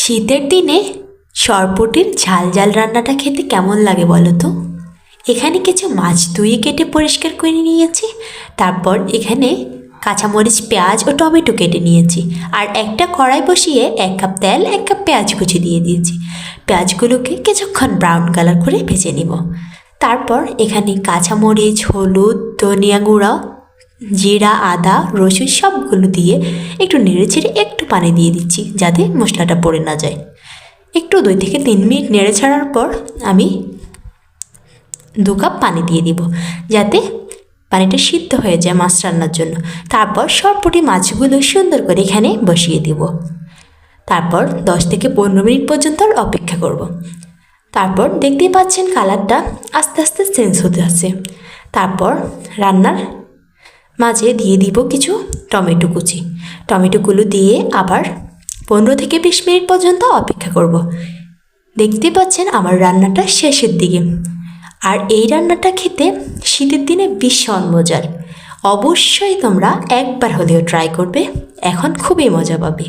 শীতের দিনে সরপুটির ঝাল ঝাল রান্নাটা খেতে কেমন লাগে বলো তো? এখানে কিছু মাছ ধুয়ে কেটে পরিষ্কার করে নিয়েছি, তারপর এখানে কাঁচামরিচ, পেঁয়াজ ও টমেটো কেটে নিয়েছি আর একটা কড়াই বসিয়ে এক কাপ তেল, এক কাপ পেঁয়াজ কুচি দিয়ে দিয়েছি। পেঁয়াজগুলোকে কিছুক্ষণ ব্রাউন কালার করে ভেজে নিব। তারপর এখানে কাঁচামরিচ, হলুদ, ধনিয়া গুঁড়া জিরা, আদা, রসুন সবগুলো দিয়ে একটু নেড়ে ছেড়ে একটু পানি দিয়ে দিচ্ছি যাতে মশলাটা পড়ে না যায়। একটু দুই থেকে তিন মিনিট নেড়ে ছাড়ার পর আমি দু কাপ পানি দিয়ে দিব যাতে পানিটা সিদ্ধ হয়ে যায় মাছ রান্নার জন্য। তারপর সবপটি মাছগুলো সুন্দর করে এখানে বসিয়ে দিব। তারপর দশ থেকে পনেরো মিনিট পর্যন্ত অপেক্ষা করব। তারপর দেখতেই পাচ্ছেন কালারটা আস্তে আস্তে চেঞ্জ হতে আছে তারপর রান্নার মাঝে দিয়ে দিব কিছু টমেটো কুচি। টমেটোগুলো দিয়ে আবার পনেরো থেকে বিশ মিনিট পর্যন্ত অপেক্ষা করব। দেখতে পাচ্ছেন আমার রান্নাটা শেষের দিকে। আর এই রান্নাটা খেতে শীতের দিনে ভীষণ মজার। অবশ্যই তোমরা একবার হলেও ট্রাই করবে। এখন খুবই মজা পাবে।